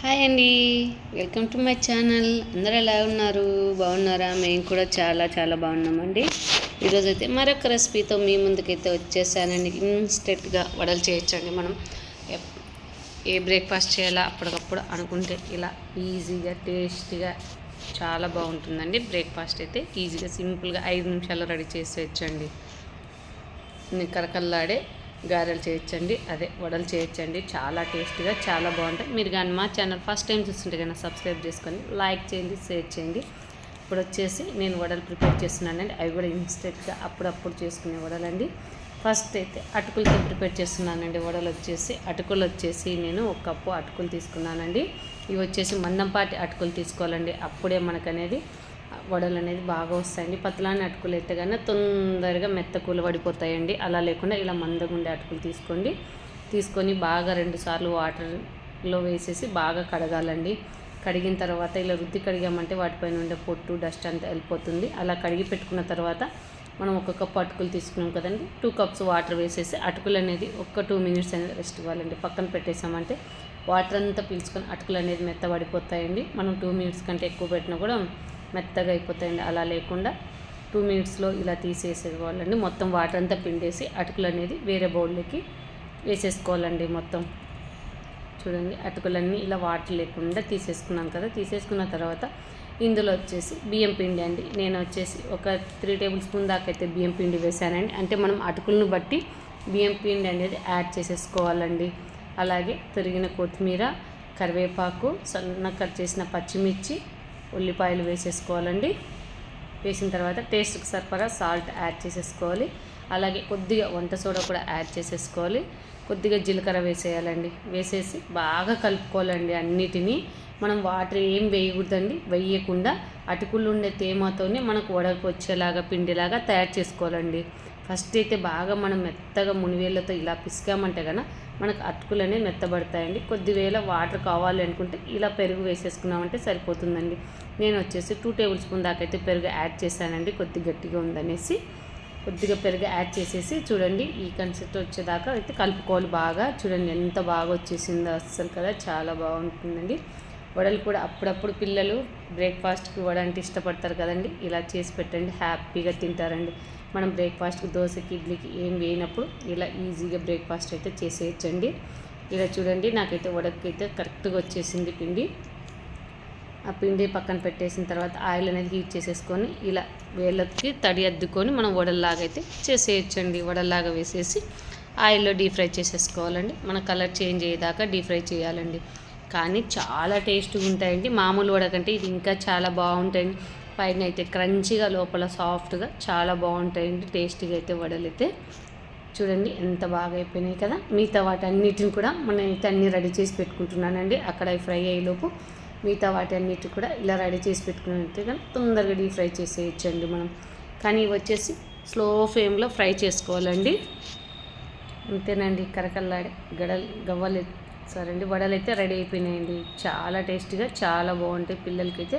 Hi అండి. Welcome to my channel. అందరూ ఎలా ఉన్నారు? బాగున్నారా? మేము కూడా చాలా చాలా బాగున్నామండి. ఈరోజు అయితే మరొక రెసిపీతో మీ ముందుకైతే వచ్చేసానండి. ఇన్స్టెంట్గా వడలు చేయొచ్చండి మనం. ఏ బ్రేక్ఫాస్ట్ చేయాలా అప్పటికప్పుడు అనుకుంటే ఇలా ఈజీగా టేస్టీగా చాలా బాగుంటుందండి బ్రేక్ఫాస్ట్ అయితే. ఈజీగా సింపుల్గా ఐదు నిమిషాల్లో రెడీ చేసేయచ్చండి వచ్చండి కరకల్లాడే గారెలు చేయొచ్చండి. అదే వడలు చేయొచ్చండి. చాలా టేస్టీగా చాలా బాగుంటాయి. మీరు కానీ మా ఛానల్ ఫస్ట్ టైం చూస్తుంటే కానీ సబ్స్క్రైబ్ చేసుకొని లైక్ చేయండి షేర్ చేయండి. ఇప్పుడు వచ్చేసి నేను వడలు ప్రిపేర్ చేస్తున్నానండి. అవి కూడా ఇన్స్టెంట్గా అప్పుడప్పుడు చేసుకునే వడలండి. ఫస్ట్ అయితే అటుకులతో ప్రిపేర్ చేస్తున్నానండి. వడలు వచ్చేసి అటుకులు వచ్చేసి నేను ఒక కప్పు అటుకులు తీసుకున్నానండి. ఇవి వచ్చేసి మందంపాటి అటుకులు తీసుకోవాలండి. అప్పుడే మనకనేది వడలు అనేది బాగా వస్తాయండి. పతలాని అటుకులు ఎత్తగానే తొందరగా మెత్త కూల పడిపోతాయండి అలా లేకుండా ఇలా మందగా ఉండే అటుకులు తీసుకోండి. తీసుకొని బాగా రెండు సార్లు వాటర్లో వేసేసి బాగా కడగాలండి. కడిగిన తర్వాత ఇలా రుద్ది కడిగామంటే వాటిపైన ఉండే పొట్టు డస్ట్ అంతా వెళ్ళిపోతుంది. అలా కడిగి పెట్టుకున్న తర్వాత మనం ఒక కప్పు అటుకులు తీసుకున్నాం కదండి. టూ కప్స్ వాటర్ వేసేసి అటుకులు అనేది ఒక్క టూ మినిట్స్ అనేది రెస్ట్ ఇవ్వాలండి. పక్కన పెట్టేసామంటే వాటర్ అంతా పీల్చుకొని అటుకులు అనేది మెత్తబడిపోతాయండి. మనం టూ మినిట్స్ కంటే ఎక్కువ పెట్టినా కూడా మెత్తగా అయిపోతాయండి. అలా లేకుండా టూ మినిట్స్లో ఇలా తీసేసేవాళ్ళండి. మొత్తం వాటర్ అంతా పిండేసి అటుకులు అనేది వేరే బౌల్లోకి వేసేసుకోవాలండి మొత్తం. చూడండి అటుకులన్నీ ఇలా వాటర్ లేకుండా తీసేసుకున్నాను కదా. తీసేసుకున్న తర్వాత ఇందులో వచ్చేసి బియ్యం పిండి అండి. నేను వచ్చేసి ఒక త్రీ టేబుల్ స్పూన్ దాకా అయితే బియ్యం పిండి వేసానండి. అంటే మనం అటుకులను బట్టి బియ్యం పిండి అనేది యాడ్ చేసేసుకోవాలండి. అలాగే తొరిగిన కొత్తిమీర కరివేపాకు సన్న కట్ చేసిన పచ్చిమిర్చి ఉల్లిపాయలు వేసేసుకోవాలండి. వేసిన తర్వాత టేస్ట్కి సరిపడా సాల్ట్ యాడ్ చేసేసుకోవాలి. అలాగే కొద్దిగా వంట సోడా కూడా యాడ్ చేసేసుకోవాలి. కొద్దిగా జీలకర్ర వేసేయాలండి. వేసేసి బాగా కలుపుకోవాలండి అన్నిటినీ. మనం వాటర్ ఏం వేయకూడదండి. వేయకుండా అటుకులు ఉండే తేమతోనే మనకు వడకు వచ్చేలాగా పిండిలాగా తయారు చేసుకోవాలండి. ఫస్ట్ అయితే బాగా మనం మెత్తగా మునివేళ్ళతో ఇలా పిసికామంటే కనుక మనకు అటుకులు అనేవి మెత్తబడతాయండి కొద్దివేళ వాటర్ కావాలి అనుకుంటే ఇలా పెరుగు వేసేసుకున్నామంటే సరిపోతుందండి. నేను వచ్చేసి టూ టేబుల్ స్పూన్ దాకా అయితే పెరుగు యాడ్ చేశానండి. కొద్ది గట్టిగా ఉందనేసి కొద్దిగా పెరుగు యాడ్ చేసేసి చూడండి ఈ కన్సెప్ట్ వచ్చేదాకా అయితే కలుపుకోవాలి బాగా. చూడండి ఎంత బాగా వచ్చేసిందో అస్సలు కదా చాలా బాగుంటుందండి. వడలు కూడా అప్పుడప్పుడు పిల్లలు బ్రేక్ఫాస్ట్కి వడ అంటే ఇష్టపడతారు కదండి. ఇలా చేసి పెట్టండి హ్యాపీగా తింటారండి. మనం బ్రేక్ఫాస్ట్కి దోశకి ఇడ్లీకి ఏం వేయనప్పుడు ఇలా ఈజీగా బ్రేక్ఫాస్ట్ అయితే చేసేయచ్చండి. ఇలా చూడండి నాకైతే వడకైతే కరెక్ట్గా వచ్చేసింది పిండి. ఆ పిండి పక్కన పెట్టేసిన తర్వాత ఆయిల్ అనేది హీట్ చేసేసుకొని ఇలా వేళ్ళకి తడి అద్దుకొని మనం వడల్లాగా అయితే చేసేయచ్చండి. వడల్లాగా వేసేసి ఆయిల్లో డీప్ ఫ్రై చేసేసుకోవాలండి. మన కలర్ చేంజ్ అయ్యేదాకా డీప్ ఫ్రై చేయాలండి. కానీ చాలా టేస్ట్గా ఉంటాయండి. మామూలు వడ కంటే ఇది ఇంకా చాలా బాగుంటాయండి. పైన అయితే క్రంచీగా లోపల సాఫ్ట్గా చాలా బాగుంటాయండి. టేస్టీగా అయితే వడలైతే చూడండి ఎంత బాగా అయిపోయినాయి కదా. మిగతా వాటన్నిటిని కూడా మనం అయితే అన్నీ రెడీ చేసి పెట్టుకుంటున్నానండి. అక్కడ ఫ్రై అయ్యేలోపు మిగతా వాటి అన్నిటి కూడా ఇలా రెడీ చేసి పెట్టుకున్నట్టు కానీ తొందరగా డీప్ ఫ్రై చేసేయచ్చండి మనం. కానీ వచ్చేసి స్లో ఫ్లేమ్లో ఫ్రై చేసుకోవాలండి. అంతేనండి కరకల్లాడే గడలు గవ్వలు సరే అండి వడలు అయితే రెడీ అయిపోయినాయండి. చాలా టేస్టీగా చాలా బాగుంటాయి పిల్లలకైతే.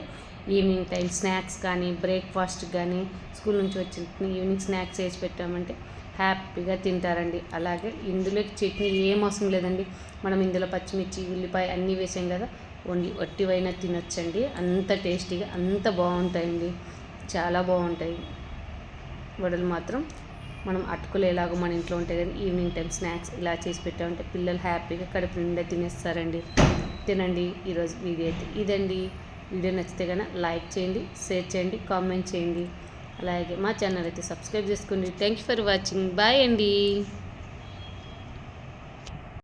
ఈవినింగ్ టైం స్నాక్స్ కానీ బ్రేక్ఫాస్ట్ కానీ స్కూల్ నుంచి వచ్చిన ఈవినింగ్ స్నాక్స్ వేసి పెట్టామంటే హ్యాపీగా తింటారండి. అలాగే ఇందులోకి చట్నీ ఏం అవసరం లేదండి. మనం ఇందులో పచ్చిమిర్చి ఉల్లిపాయ అన్నీ వేసాం కదా ఓన్లీ వట్టివైనా తినొచ్చండి. అంత టేస్టీగా అంత బాగుంటాయండి. చాలా బాగుంటాయి. వడలు మాత్రం మనం అటుకులు ఎలాగో మన ఇంట్లో ఉంటాయి కానీ ఈవినింగ్ టైం స్నాక్స్ ఇలా చేసి పెట్టామంటే పిల్లలు హ్యాపీగా కడుపు నిండా తినేస్తారండి. తినండి ఈరోజు వీడియో అయితే ఇదండి. వీడియో నచ్చితే కనుక లైక్ చేయండి షేర్ చేయండి కామెంట్ చేయండి. అలాగే మా ఛానల్ అయితే సబ్స్క్రైబ్ చేసుకోండి. Thank you for watching. Bye అండి.